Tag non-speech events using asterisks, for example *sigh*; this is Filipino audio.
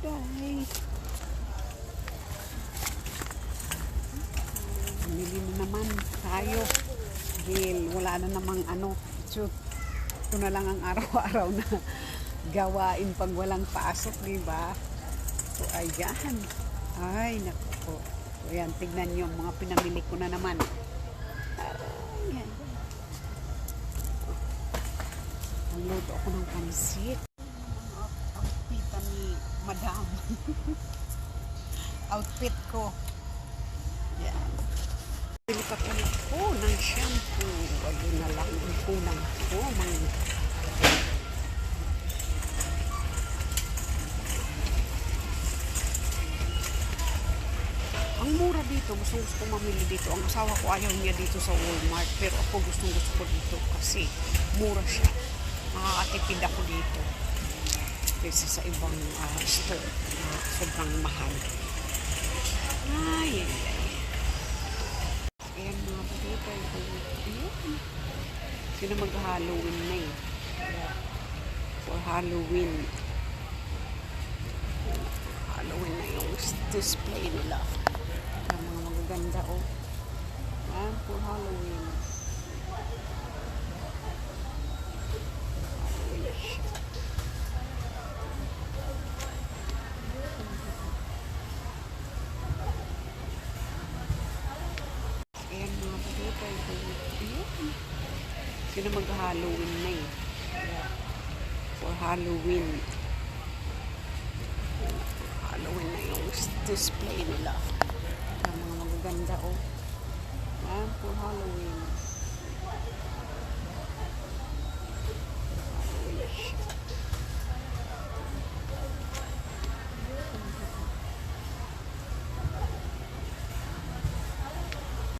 Day. Bumili na naman tayo. Dahil wala na namang ano. Shoot. Ito na lang ang araw-araw na gawain pag walang pasok, di ba? So, ayan. Ay, naku. So, ayan, tignan nyo, mga pinamili ko na naman. Ayan. Nagluto ako ng pansit. Madam. *laughs* outfit ko. Yan. Bili pa pala ko ng shampoo. Ayun na lang ang kulang ko. Mga Ang mura dito, gusto gusto mamili dito. Ang asawa ko ayaw niya dito sa Walmart, pero ako gustong gusto ko dito kasi mura siya. Nakakatipid ako dito kaysa sa ibang ah, store na sobrang mahal. Ay, ay, ay. Ayan mga dito. Ayan. Sino mag-Halloween na eh. For Halloween. Halloween na yung display nila. Ang mga magaganda oh. Yan, for. Halloween dito. Ayan. Sino mag-Halloween na eh. For Halloween. Halloween na yung display nila. Ang mga magaganda oh. Yan, for Halloween.